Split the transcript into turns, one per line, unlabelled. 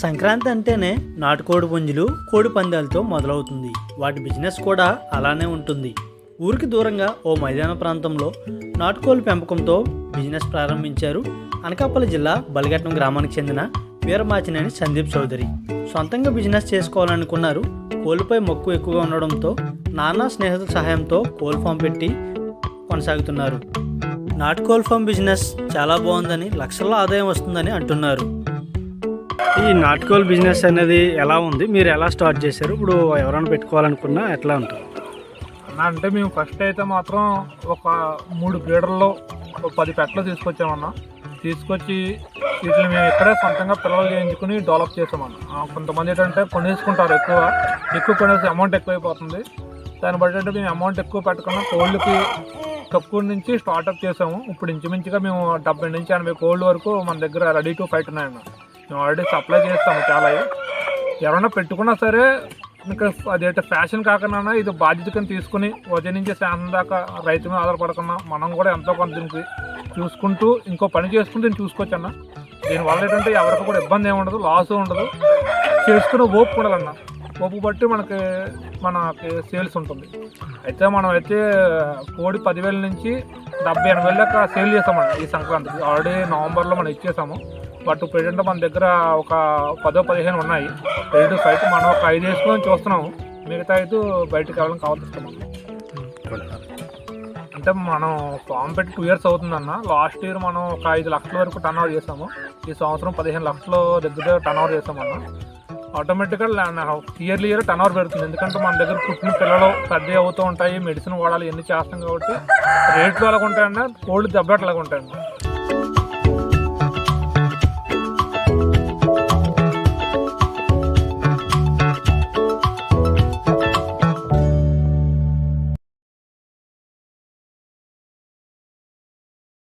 సంక్రాంతి అంటేనే నాటుకోడి పుంజులు కోడి పందాలతో మొదలవుతుంది. వాటి బిజినెస్ కూడా అలానే ఉంటుంది. ఊరికి దూరంగా ఓ మైదాన ప్రాంతంలో నాటుకోళ్ళ పెంపకంతో బిజినెస్ ప్రారంభించారు అనకాపల్లి జిల్లా బలిఘట్టం గ్రామానికి చెందిన వీరమాచినేని సందీప్ చౌదరి. సొంతంగా బిజినెస్ చేసుకోవాలనుకున్నారు. కోళ్ళపై మక్కువ ఎక్కువగా ఉండడంతో నానా స్నేహితుల సహాయంతో కోల్ ఫామ్ పెట్టి కొనసాగుతున్నారు. నాటుకోల్ ఫామ్ బిజినెస్ చాలా బాగుందని లక్షల్లో ఆదాయం వస్తుందని అంటున్నారు. ఈ నాటుకోల్ బిజినెస్ అనేది ఎలా ఉంది? మీరు ఎలా స్టార్ట్ చేశారు? ఇప్పుడు ఎవరైనా పెట్టుకోవాలనుకున్నా ఎట్లా ఉంటుంది?
అంటే మేము ఫస్ట్ అయితే మాత్రం ఒక మూడు బ్రీడర్లో ఒక పది పెట్టలు తీసుకొచ్చామన్నా. తీసుకొచ్చి వీటిని మేము ఇక్కడే సొంతంగా పిల్లలు చేయించుకుని డెవలప్ చేసామన్న. కొంతమంది ఏంటంటే కొనేసుకుంటారు ఎక్కువ. ఎక్కువ కొనేసి అమౌంట్ ఎక్కువైపోతుంది. దాన్ని బట్టి అంటే మేము అమౌంట్ ఎక్కువ పెట్టకుండా కోళ్ళకి తక్కువ నుంచి స్టార్ట్అప్ చేసాము. ఇప్పుడు ఇంచుమించుగా మేము డెబ్బై నుంచి ఎనభై కోళ్ళ వరకు మన దగ్గర రెడీ టు ఫైట్ ఉన్నాయన్న. మేము ఆల్రెడీ సప్లై చేస్తాము చాలా. ఎవరైనా పెట్టుకున్నా సరే ఇంకా అదేంటే ఫ్యాషన్ కాకుండా ఇది బాధ్యత కింద తీసుకుని ఉదయం నుంచి సాయంత్రం దాకా రైతు మీద ఆధారపడకుండా మనం కూడా ఎంతో కొంత దీనికి చూసుకుంటూ ఇంకో పని చేసుకుంటూ దీన్ని చూసుకోవచ్చు అన్న దీనివల్ల ఏంటంటే ఎవరికి కూడా ఇబ్బంది ఏమి ఉండదు లాస్ ఉండదు. చేసుకుని ఓపు ఉండాలన్న ఓపు బట్టి మనకి మనకి సేల్స్ ఉంటుంది. అయితే మనం అయితే కోడి పదివేల నుంచి డెబ్బై ఎనభై వేలు దాకా సేల్ చేస్తామన్న ఈ సంక్రాంతికి. ఆల్రెడీ నవంబర్లో మనం ఇచ్చేసాము. బట్ ప్రజెంట్ మన దగ్గర ఒక పదో పదిహేను ఉన్నాయి. రెడీ ఫైట్ మనం ఒక ఐదు వేసుకొని చూస్తున్నాము. మిగతా ఐదు బయటకు వెళ్ళడం కావాల్సిస్తాం అంటే మనం ఫామ్ పెట్టి టూ ఇయర్స్ అవుతుందన్న. లాస్ట్ ఇయర్ మనం ఒక ఐదు లక్షల వరకు టర్న్ ఓవర్ చేసాము ఈ సంవత్సరం పదిహేను లక్షల దగ్గర టర్న్ ఓవర్ చేసామన్న ఆటోమేటిక్గా ఇయర్లీ ఇయర్ టర్న్ ఓవర్ పెడుతుంది. ఎందుకంటే మన దగ్గర పుట్టిన పిల్లలు పెద్ద అవుతూ ఉంటాయి. మెడిసిన్ వాడాలి ఎన్ని చేస్తాం కాబట్టి రేట్లు ఎలాగ ఉంటాయన్న కోళ్ళు దెబ్బట్లాగా ఉంటాయన్న